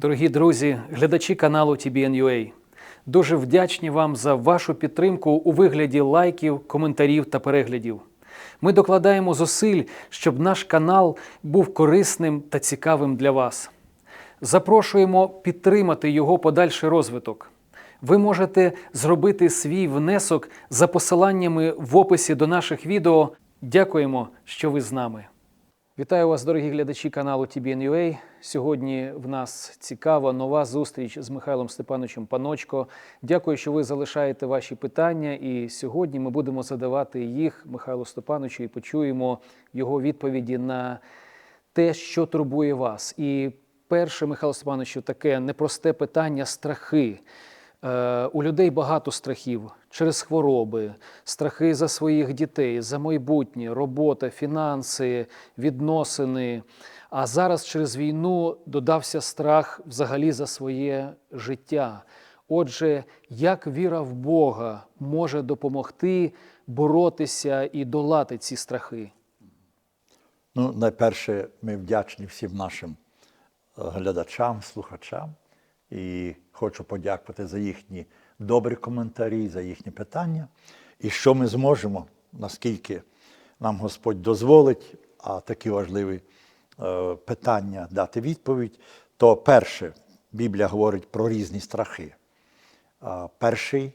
Дорогі друзі, глядачі каналу TBN.UA, дуже вдячні вам за вашу підтримку у вигляді лайків, коментарів та переглядів. Ми докладаємо зусиль, щоб наш канал був корисним та цікавим для вас. Запрошуємо підтримати його подальший розвиток. Ви можете зробити свій внесок за посиланнями в описі до наших відео. Дякуємо, що ви з нами. Вітаю вас, дорогі глядачі каналу TBN.UA. Сьогодні в нас цікава нова зустріч з Михайлом Степановичем Паночко. Дякую, що ви залишаєте ваші питання. І сьогодні ми будемо задавати їх Михайлу Степановичу і почуємо його відповіді на те, що турбує вас. І перше, Михайло Степановичу, таке непросте питання страхи. Е, у людей багато страхів через хвороби, страхи за своїх дітей, за майбутнє, робота, фінанси, відносини. А зараз через війну додався страх взагалі за своє життя. Отже, як віра в Бога може допомогти боротися і долати ці страхи? Ну, найперше, ми вдячні всім нашим е, глядачам, слухачам. І хочу подякувати за їхні добрі коментарі, за їхні питання. І що ми зможемо, наскільки нам Господь дозволить, а такі важливі е, питання дати відповідь, то перше, Біблія говорить про різні страхи. А перший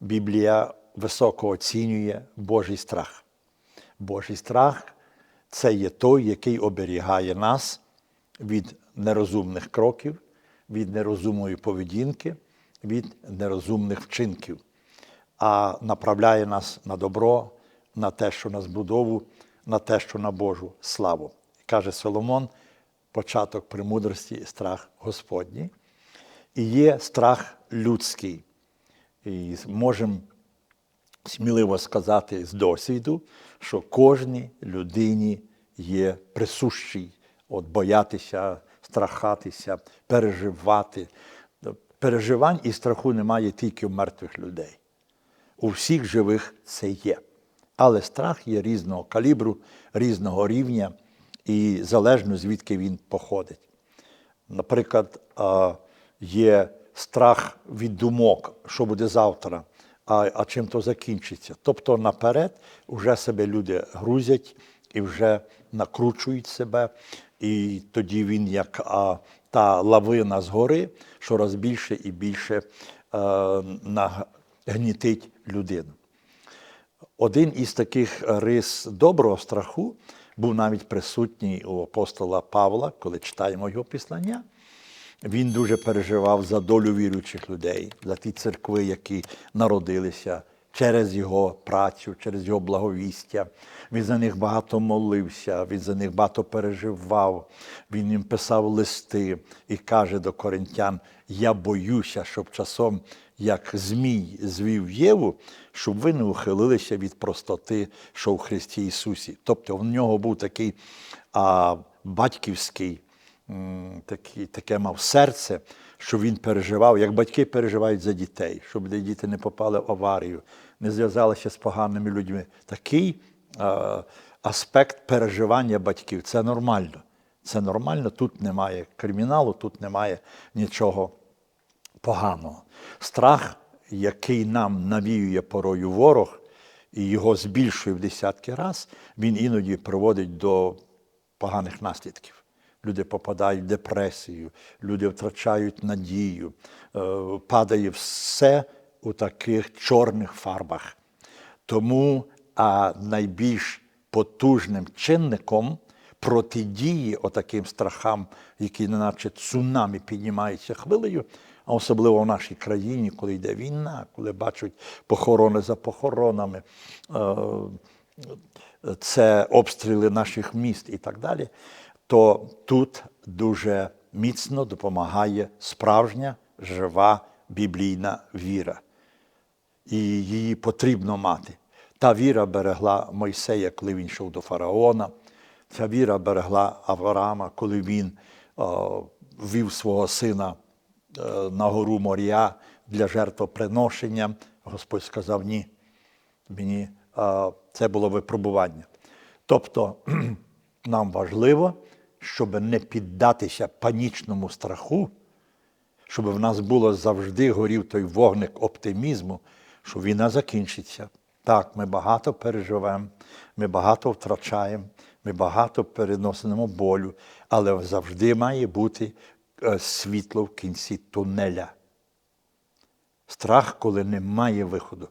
Біблія високо оцінює Божий страх. Божий страх це є той, який оберігає нас від нерозумних кроків, від нерозумної поведінки, від нерозумних вчинків, а направляє нас на добро, на те, що на збудову, на те, що на Божу славу. Каже Соломон, початок премудрості і страх Господній. І є страх людський. І можемо сміливо сказати з досвіду, що кожній людині є присущий от боятися, страхатися, переживати. Переживань і страху немає тільки у мертвих людей. У всіх живих це є. Але страх є різного калібру, різного рівня і залежно звідки він походить. Наприклад, є страх від думок, що буде завтра, а, а чим то закінчиться. Тобто наперед вже себе люди грузять і вже накручують себе, і тоді він як а, та лавина згори, що раз більше і більше е, нагнітить людину. Один із таких рис доброго страху був навіть присутній у апостола Павла, коли читаємо його післання. Він дуже переживав за долю віруючих людей, за ті церкви, які народилися через його працю, через його благовістя. Він за них багато молився, він за них багато переживав, він їм писав листи і каже до коринтян: Я боюся, щоб часом, як Змій звів Єву, щоб ви не ухилилися від простоти, що в Христі Ісусі. Тобто в нього був такий а, батьківський такі, таке мав серце, що він переживав, як батьки переживають за дітей, щоб діти не попали в аварію, не зв'язалися з поганими людьми. Такий е, аспект переживання батьків це нормально. Це нормально, тут немає криміналу, тут немає нічого поганого. Страх, який нам навіює порою ворог, і його збільшує в десятки разів, він іноді приводить до поганих наслідків. Люди попадають в депресію, люди втрачають надію, е, падає все у таких чорних фарбах. Тому а найбільш потужним чинником протидії отаким страхам, які неначе цунамі піднімаються хвилею, а особливо в нашій країні, коли йде війна, коли бачать похорони за похоронами, е, це обстріли наших міст і так далі то тут дуже міцно допомагає справжня жива біблійна віра. І її потрібно мати. Та віра берегла Мойсея, коли він йшов до фараона. Ця віра берегла Авраама, коли він о, вів свого сина о, е, на гору Морія для жертвоприношення. Господь сказав: ні, мені о, це було випробування. Тобто нам важливо щоб не піддатися панічному страху, щоб в нас було завжди горів той вогник оптимізму, що війна закінчиться. Так, ми багато переживемо, ми багато втрачаємо, ми багато переносимо болю, але завжди має бути е, світло в кінці тунеля. Страх, коли немає виходу,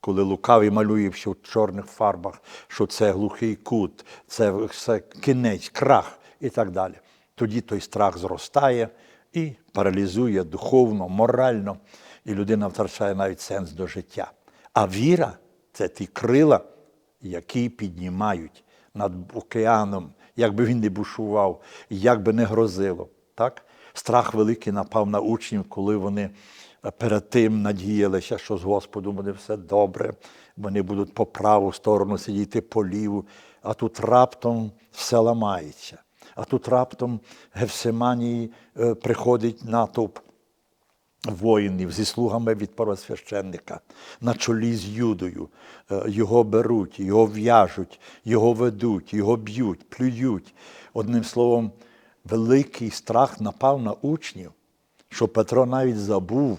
коли лукавий малює все в чорних фарбах, що це глухий кут, це, це кінець, крах і так далі. Тоді той страх зростає і паралізує духовно, морально, і людина втрачає навіть сенс до життя. А віра це ті крила, які піднімають над океаном, як би він не бушував, як би не грозило. Так? Страх великий напав на учнів, коли вони перед тим надіялися, що з Господом буде все добре, вони будуть по праву сторону сидіти по ліву, а тут раптом все ламається. А тут раптом в Гефсиманії е, приходить натовп воїнів зі слугами від первосвященника на чолі з Юдою. Е, Його беруть, його в'яжуть, його ведуть, його б'ють, плюють. Одним словом, великий страх напав на учнів, що Петро навіть забув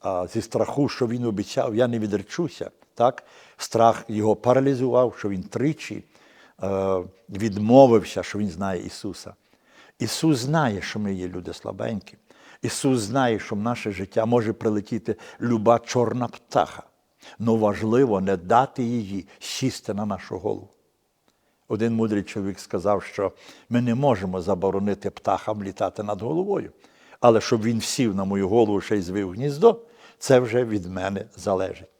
а, зі страху, що він обіцяв, я не відречуся. Так? Страх його паралізував, що він тричі відмовився, що він знає Ісуса. Ісус знає, що ми є люди слабенькі. Ісус знає, що в наше життя може прилетіти люба чорна птаха. Но важливо не дати її сісти на нашу голову. Один мудрий чоловік сказав, що ми не можемо заборонити птахам літати над головою. Але щоб він сів на мою голову ще й звив гніздо, це вже від мене залежить.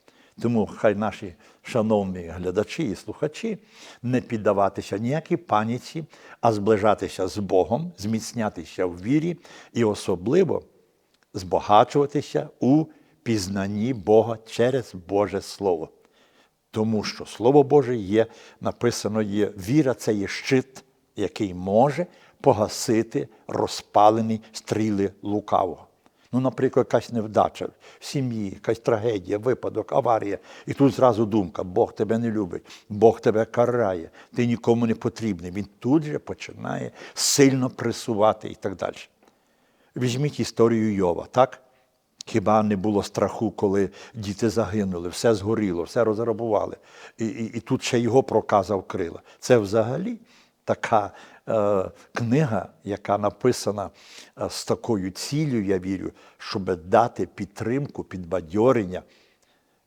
Тому хай наші шановні глядачі і слухачі не піддаватися ніякій паніці, а зближатися з Богом, зміцнятися в вірі і особливо збагачуватися у пізнанні Бога через Боже Слово. Тому що Слово Боже є, написано є, віра це є щит, який може погасити розпалені стріли лукавого. Ну, наприклад, якась невдача в сім'ї, якась трагедія, випадок, аварія. І тут зразу думка, Бог тебе не любить, Бог тебе карає, ти нікому не потрібний. Він тут же починає сильно пресувати і так далі. Візьміть історію Йова, так? Хіба не було страху, коли діти загинули, все згоріло, все розграбували. І, і, і тут ще його проказав крила. Це взагалі така книга, яка написана е, з такою ціллю, я вірю, щоб дати підтримку, підбадьорення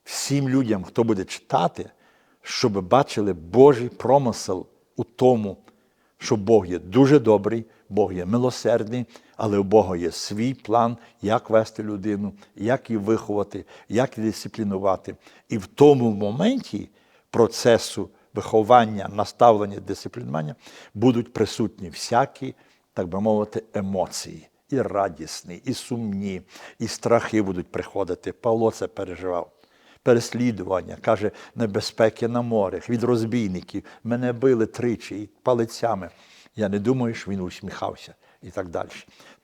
всім людям, хто буде читати, щоб бачили Божий промисел у тому, що Бог є дуже добрий, Бог є милосердний, але у Бога є свій план, як вести людину, як її виховати, як її дисциплінувати. І в тому моменті процесу виховання, наставлення, дисциплінування будуть присутні всякі, так би мовити, емоції. І радісні, і сумні, і страхи будуть приходити. Павло це переживав. Переслідування, каже, небезпеки на морях, від розбійників. Мене били тричі і палицями. Я не думаю, що він усміхався і так далі.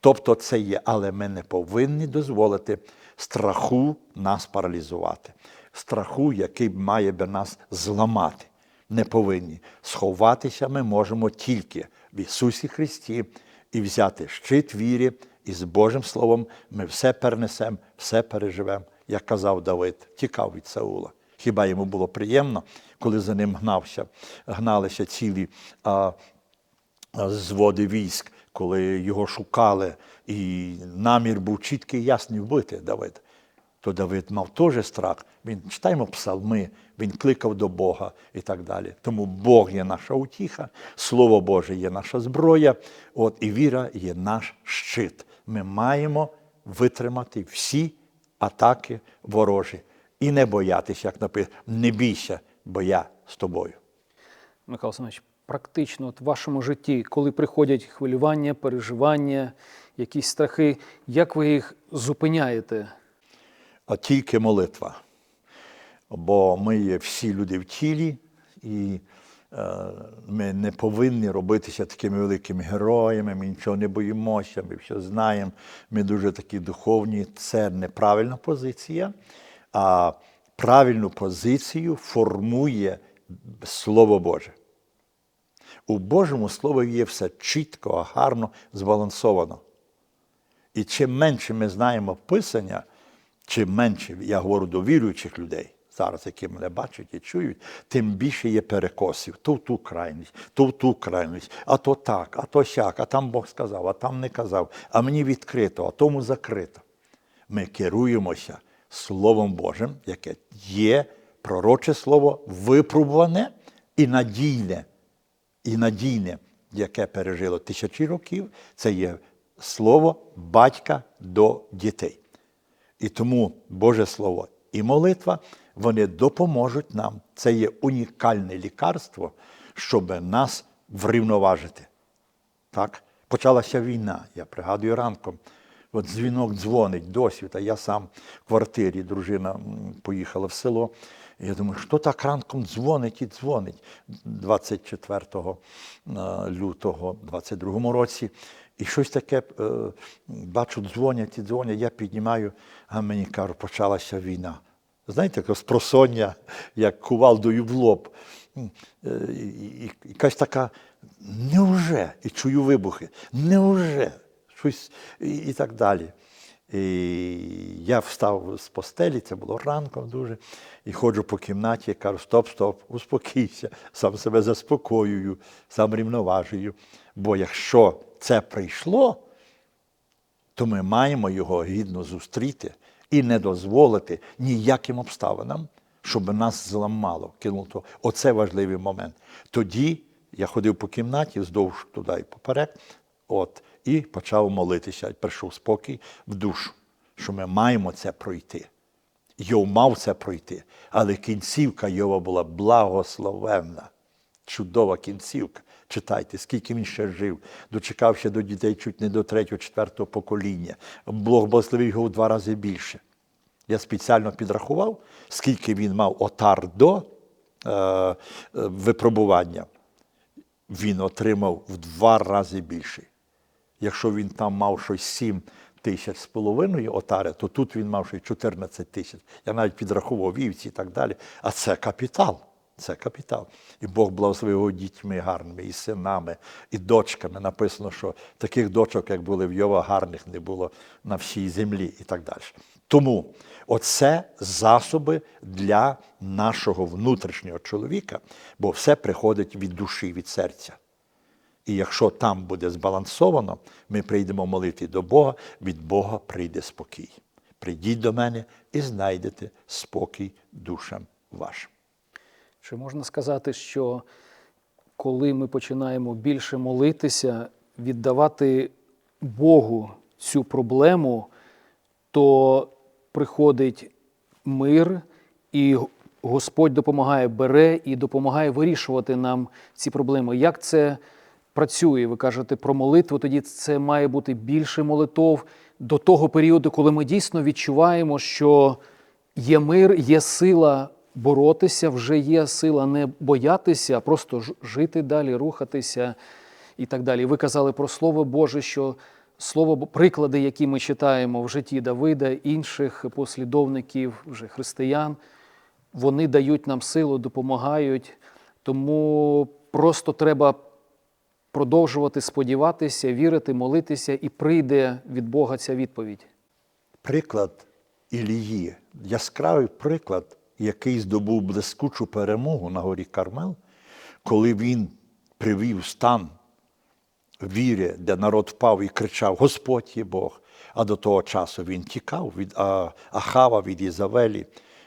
Тобто це є, але ми не повинні дозволити страху нас паралізувати, страху, який має би нас зламати. Не повинні. Сховатися ми можемо тільки в Ісусі Христі і взяти щит вірі, і з Божим Словом ми все перенесемо, все переживемо, як казав Давид, тікав від Саула. Хіба йому було приємно, коли за ним гнався, гналися цілі а, зводи військ, коли його шукали, і намір був чіткий ясний вбити Давид. То Давид мав теж страх. Він читаємо псалми, він кликав до Бога і так далі. Тому Бог є наша утіха, Слово Боже є наша зброя, от і віра є наш щит. Ми маємо витримати всі атаки ворожі і не боятися, як написано, не бійся, бо я з тобою. Михайло Семенович, практично от в вашому житті, коли приходять хвилювання, переживання, якісь страхи, як ви їх зупиняєте? А тільки молитва. Бо ми є всі люди в тілі, і е, ми не повинні робитися такими великими героями, ми нічого не боїмося, ми все знаємо, ми дуже такі духовні. Це неправильна позиція, а правильну позицію формує Слово Боже. У Божому Слові є все чітко, гарно, збалансовано. І чим менше ми знаємо Писання, чим менше я говорю до віруючих людей, зараз, які мене бачать і чують, тим більше є перекосів. То в ту крайність, то в ту крайність, а то так, а то сяк, а там Бог сказав, а там не казав, а мені відкрито, а тому закрито. Ми керуємося Словом Божим, яке є пророче слово, випробуване і надійне, і надійне, яке пережило тисячі років, це є слово батька до дітей. І тому Боже Слово і молитва вони допоможуть нам. Це є унікальне лікарство, щоб нас врівноважити. Так? Почалася війна. Я пригадую ранком. От дзвінок дзвонить досі. Та я сам в квартирі, дружина поїхала в село. Я думаю, що так ранком дзвонить і дзвонить 24 е, лютого 22 році. І щось таке е, бачу, дзвонять і дзвонять, я піднімаю, а мені кажуть, почалася війна. Знаєте, як спросоння, як кувалдою в лоб. Е, і Якась така, неуже? І чую вибухи, неуже? Щось і, і так далі. І я встав з постелі, це було ранком дуже, і ходжу по кімнаті, кажу, стоп, стоп, успокійся, сам себе заспокоюю, сам рівноважую. Бо якщо це прийшло, то ми маємо його гідно зустріти і не дозволити ніяким обставинам, щоб нас зламало, кинуло. Оце важливий момент. Тоді я ходив по кімнаті вздовж туди і поперек, от, і почав молитися, прийшов спокій в душу, що ми маємо це пройти. Йов мав це пройти, але кінцівка Йова була благословенна. Чудова кінцівка. Читайте, скільки він ще жив, дочекався до дітей чуть не до третього, четвертого покоління. Бог благословив його в два рази більше. Я спеціально підрахував, скільки він мав отар до е, е, випробування. Він отримав в два рази більше. Якщо він там мав щось 7 тисяч з половиною отари, то тут він мав щось 14 тисяч. Я навіть підрахував вівці і так далі. А це капітал. Це капітал. І Бог благословив його дітьми гарними, і синами, і дочками. Написано, що таких дочок, як були в Йова, гарних не було на всій землі і так далі. Тому оце засоби для нашого внутрішнього чоловіка, бо все приходить від душі, від серця. І якщо там буде збалансовано, ми прийдемо молити до Бога, від Бога прийде спокій. Прийдіть до мене і знайдете спокій душам вашим. Чи можна сказати, що коли ми починаємо більше молитися, віддавати Богу цю проблему, то приходить мир, і Господь допомагає, бере і допомагає вирішувати нам ці проблеми. Як це працює? Ви кажете про молитву, тоді це має бути більше молитов до того періоду, коли ми дійсно відчуваємо, що є мир, є сила боротися, вже є сила не боятися, а просто жити далі, рухатися і так далі. Ви казали про Слово Боже, що слово приклади, які ми читаємо в житті Давида, інших послідовників, вже християн, вони дають нам силу, допомагають. Тому просто треба продовжувати сподіватися, вірити, молитися, і прийде від Бога ця відповідь. Приклад Ілії, яскравий приклад, який здобув блискучу перемогу на горі Кармел, коли він привів стан віри, де народ впав і кричав: Господь є Бог. А до того часу він тікав від Ахава, від Ізавелі,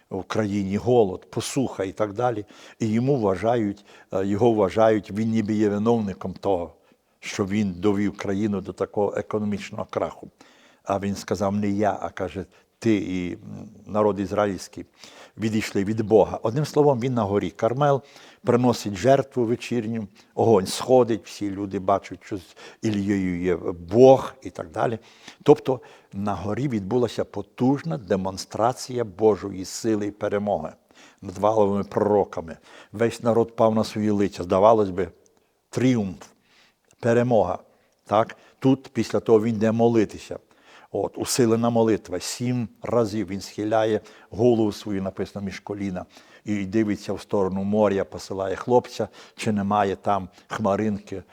в країні голод, посуха і так далі. І йому вважають, е, його вважають, він ніби є виновником того, що він довів країну до такого економічного краху. А він сказав не я, а каже, ти і народ ізраїльський відійшли від Бога. Одним словом, він на горі Кармел приносить жертву вечірню, огонь сходить, всі люди бачать, що з Ілією є Бог і так далі. Тобто на горі відбулася потужна демонстрація Божої сили і перемоги над валовими пророками. Весь народ пав на свої лиця. Здавалось би, тріумф перемога. Так? Тут після того він йде молитися. От, усилена молитва. Сім разів він схиляє голову свою, написано між коліна, і дивиться в сторону моря, посилає хлопця, чи немає там хмаринки,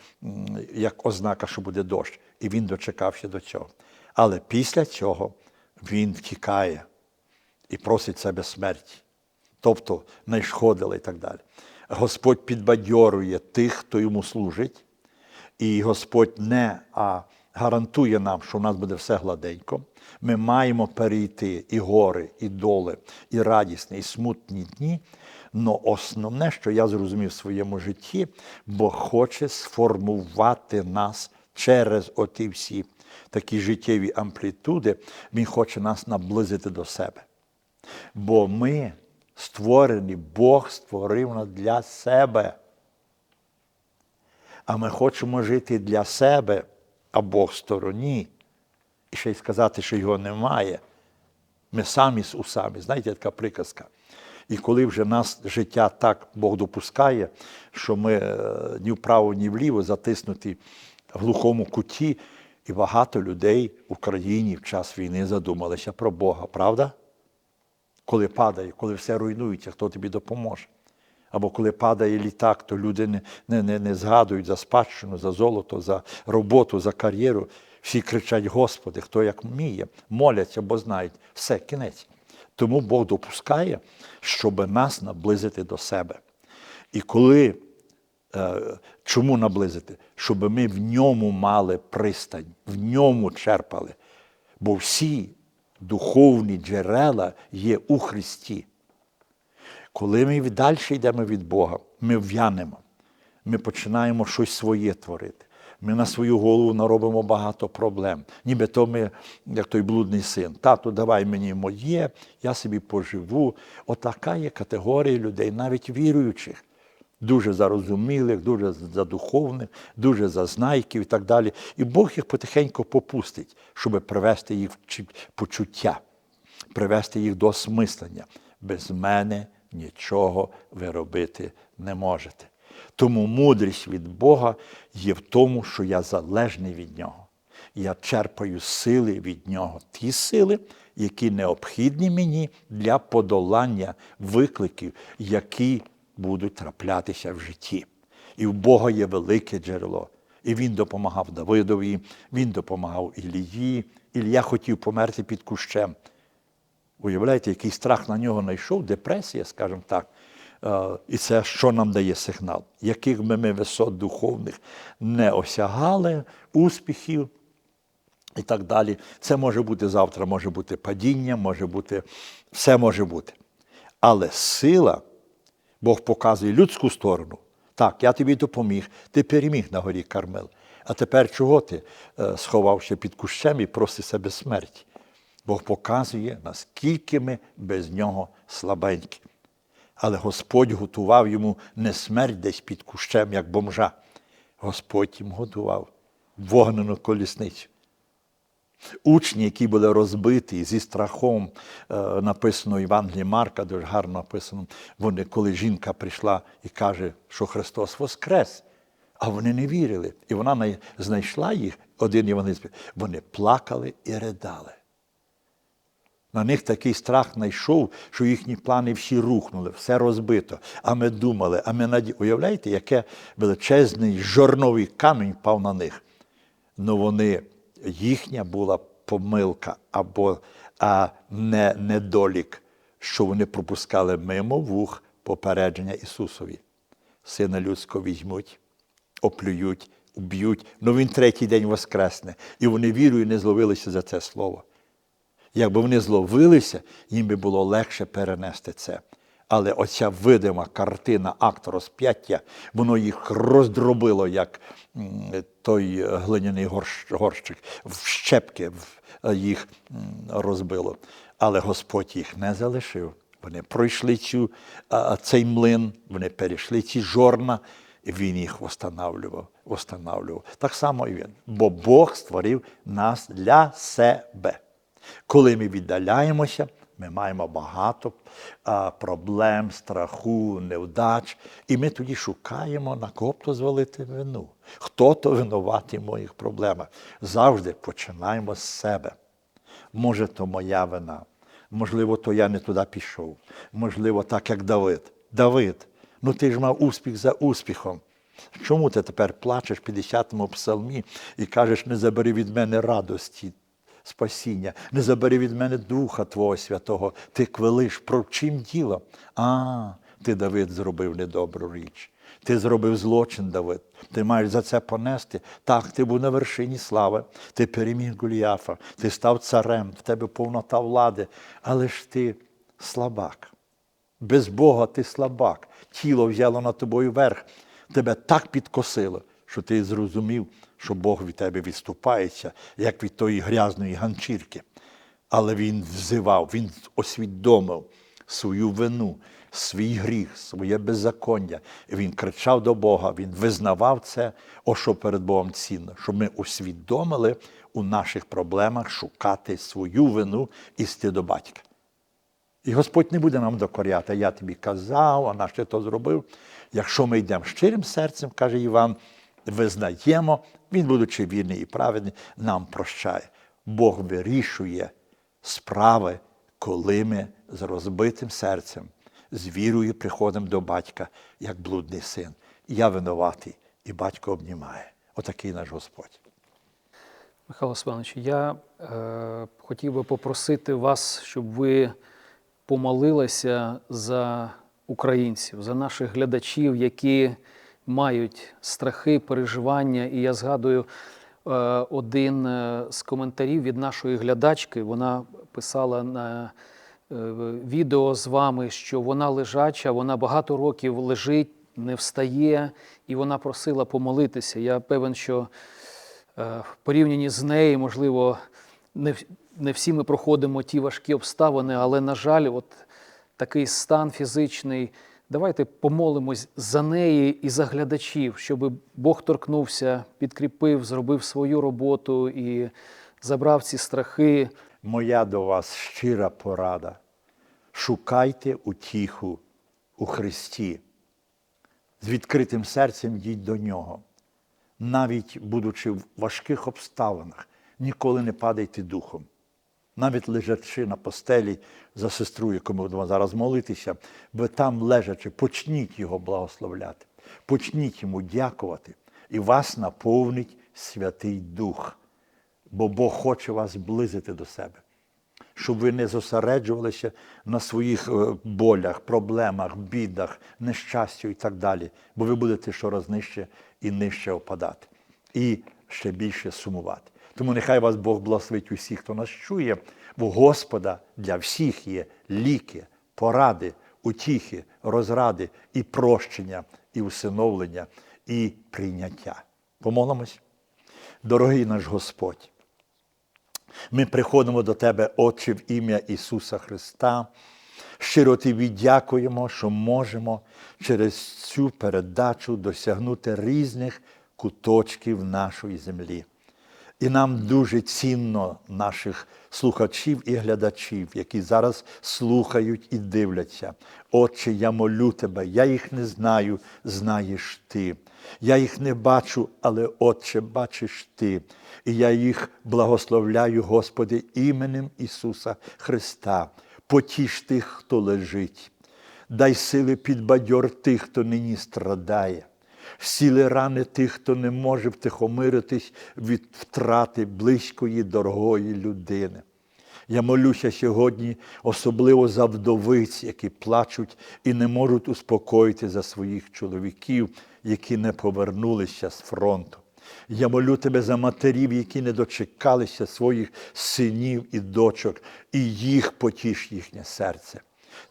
як ознака, що буде дощ. І він дочекався до цього. Але після цього він втікає і просить себе смерті. Тобто не шкодили і так далі. Господь підбадьорює тих, хто йому служить, і Господь не а гарантує нам, що у нас буде все гладенько. Ми маємо перейти і гори, і доли, і радісні, і смутні дні. Но основне, що я зрозумів в своєму житті, Бог хоче сформувати нас через оті всі такі життєві амплітуди, Він хоче нас наблизити до себе. Бо ми створені, Бог створив нас для себе. А ми хочемо жити для себе, а Бог стороні. І ще й сказати, що його немає. Ми самі з усами. Знаєте, така приказка. І коли вже нас життя так Бог допускає, що ми е, ні вправо, ні вліво затиснуті в глухому куті, і багато людей в Україні в час війни задумалися про Бога, правда? Коли падає, коли все руйнується, хто тобі допоможе? Або коли падає літак, то люди не, не, не, не згадують за спадщину, за золото, за роботу, за кар'єру. Всі кричать, Господи, хто як вміє, моляться, бо знають, все, кінець. Тому Бог допускає, щоб нас наблизити до себе. І коли, е, чому наблизити? Щоб ми в ньому мали пристань, в ньому черпали. Бо всі духовні джерела є у Христі. Коли ми далі йдемо від Бога, ми в'янемо, ми починаємо щось своє творити. Ми на свою голову наробимо багато проблем. Ніби то ми, як той блудний син, тату, давай мені моє, я собі поживу. Отака є категорія людей, навіть віруючих, дуже зарозумілих, дуже задуховних, дуже зазнайків і так далі. І Бог їх потихеньку попустить, щоб привести їх в почуття, привести їх до осмислення. Без мене нічого ви робити не можете. Тому мудрість від Бога є в тому, що я залежний від Нього. Я черпаю сили від Нього, ті сили, які необхідні мені для подолання викликів, які будуть траплятися в житті. І в Бога є велике джерело. І він допомагав Давидові, він допомагав Ілії. Ілія хотів померти під кущем. Уявляєте, який страх на нього знайшов, депресія, скажімо так. Е, І це що нам дає сигнал? Яких би ми висот духовних не осягали, успіхів і так далі. Це може бути завтра, може бути падіння, може бути, все може бути. Але сила, Бог показує людську сторону. Так, я тобі допоміг, ти переміг на горі Кармел. А тепер чого ти е, сховався під кущем і просиш себе смерті? Бог показує, наскільки ми без нього слабенькі. Але Господь готував йому не смерть десь під кущем, як бомжа. Господь їм готував вогнену колісницю. Учні, які були розбиті зі страхом, е, написано в Євангелії Марка, дуже гарно написано, вони, коли жінка прийшла і каже, що Христос Воскрес, а вони не вірили. І вона знайшла їх, один євангеліст, вони плакали і ридали. На них такий страх знайшов, що їхні плани всі рухнули, все розбито. А ми думали, а ми наді... Уявляєте, яке величезний жорновий камінь впав на них. Ну вони, їхня була помилка або а не недолік, що вони пропускали мимо вух попередження Ісусові. Сина людського візьмуть, оплюють, уб'ють, ну він третій день воскресне. І вони вірою не зловилися за це слово. Якби вони зловилися, їм би було легше перенести це. Але оця видима картина, акт розп'яття, воно їх роздробило, як той глиняний горщик, в щепки їх розбило. Але Господь їх не залишив. Вони пройшли цю, цей млин, вони перейшли ці жорна, і він їх восстанавлював, восстанавлював. Так само і він. Бо Бог створив нас для себе. Коли ми віддаляємося, ми маємо багато проблем, страху, невдач, і ми тоді шукаємо, на кого звалити вину. Хто то винуватий в моїх проблемах. Завжди починаємо з себе. Може, то моя вина. Можливо, то я не туди пішов. Можливо, так, як Давид. Давид, ну ти ж мав успіх за успіхом. Чому ти тепер плачеш в 50-му псалмі і кажеш, не забери від мене радості спасіння. Не забери від мене Духа Твого Святого. Ти квелиш, про чим діло? А, ти, Давид, зробив недобру річ. Ти зробив злочин, Давид. Ти маєш за це понести. Так, ти був на вершині слави, ти переміг Голіафа, ти став царем, в тебе повнота влади, але ж ти слабак. Без Бога ти слабак. Тіло взяло над тобою верх. Тебе так підкосило, що ти зрозумів, що Бог від тебе відступається, як від тої грязної ганчірки. Але він взивав, він освідомив свою вину, свій гріх, своє беззаконня. І він кричав до Бога, він визнавав це, о що перед Богом цінно, щоб ми усвідомили у наших проблемах шукати свою вину і йти до батька. І Господь не буде нам докоряти, я тобі казав, а наш ти то зробив. Якщо ми йдемо щирим серцем, каже Іван, визнаємо, він, будучи вірний і праведний, нам прощає. Бог вирішує справи, коли ми з розбитим серцем, з вірою приходимо до батька, як блудний син. Я винуватий, і батько обнімає. Отакий наш Господь. Михайло Сванович, я е, хотів би попросити вас, щоб ви помолилися за українців, за наших глядачів, які мають страхи, переживання. І я згадую е, один е, з коментарів від нашої глядачки. Вона писала на е, відео з вами, що вона лежача, вона багато років лежить, не встає, і вона просила помолитися. Я певен, що в порівнянні з нею, можливо, не, не всі ми проходимо ті важкі обставини, але, на жаль, от такий стан фізичний. Давайте помолимось за неї і за глядачів, щоб Бог торкнувся, підкріпив, зробив свою роботу і забрав ці страхи. Моя до вас щира порада. Шукайте утіху у Христі. З відкритим серцем йдіть до Нього. Навіть будучи в важких обставинах, ніколи не падайте духом. Навіть лежачи на постелі за сестру, яку ми будемо зараз молитися, ви там лежачи, почніть його благословляти, почніть йому дякувати, і вас наповнить Святий Дух. Бо Бог хоче вас близити до себе, щоб ви не зосереджувалися на своїх е, болях, проблемах, бідах, нещастю і так далі, бо ви будете щораз нижче і нижче опадати, і ще більше сумувати. Тому нехай вас Бог благословить усіх, хто нас чує, бо Господа для всіх є ліки, поради, утіхи, розради і прощення, і усиновлення, і прийняття. Помолимось. Дорогий наш Господь, ми приходимо до Тебе, Отче, в ім'я Ісуса Христа. Щиро Тобі дякуємо, що можемо через цю передачу досягнути різних куточків нашої землі. І нам дуже цінно наших слухачів і глядачів, які зараз слухають і дивляться. Отче, я молю тебе, я їх не знаю, знаєш ти. Я їх не бачу, але, Отче, бачиш ти. І я їх благословляю, Господи, іменем Ісуса Христа. Потіш тих, хто лежить. Дай сили підбадьор тих, хто нині страдає. Всіли рани тих, хто не може втихомиритись від втрати близької, дорогої людини. Я молюся сьогодні особливо за вдовиць, які плачуть і не можуть успокоїти за своїх чоловіків, які не повернулися з фронту. Я молю тебе за матерів, які не дочекалися своїх синів і дочок, і їх потіш їхнє серце.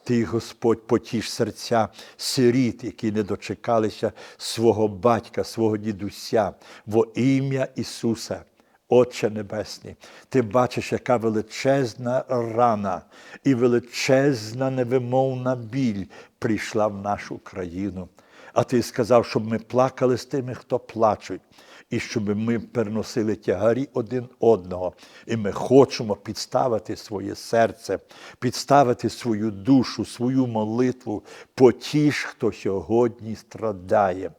Ти, Господь, потіш серця сиріт, які не дочекалися свого батька, свого дідуся, во ім'я Ісуса. Отче Небесний, ти бачиш, яка величезна рана і величезна невимовна біль прийшла в нашу країну. А ти сказав, щоб ми плакали з тими, хто плачуть, і щоб ми переносили тягарі один одного. І ми хочемо підставити своє серце, підставити свою душу, свою молитву, потіш, хто сьогодні страдає.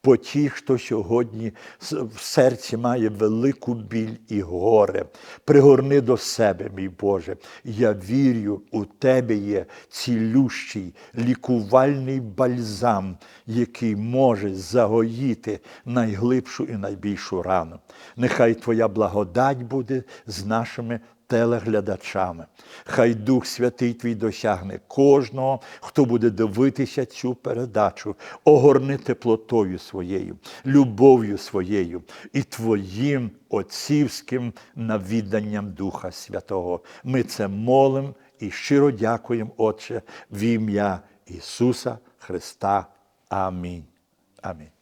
По тих, хто сьогодні в серці має велику біль і горе. Пригорни до себе, мій Боже. Я вірю, у Тебе є цілющий, лікувальний бальзам, який може загоїти найглибшу і найбільшу рану. Нехай Твоя благодать буде з нашими телеглядачами. Хай Дух Святий Твій досягне кожного, хто буде дивитися цю передачу, огорни теплотою своєю, любов'ю своєю і Твоїм отцівським навіданням Духа Святого. Ми це молимо і щиро дякуємо, Отче, в ім'я Ісуса Христа. Амінь. Амінь.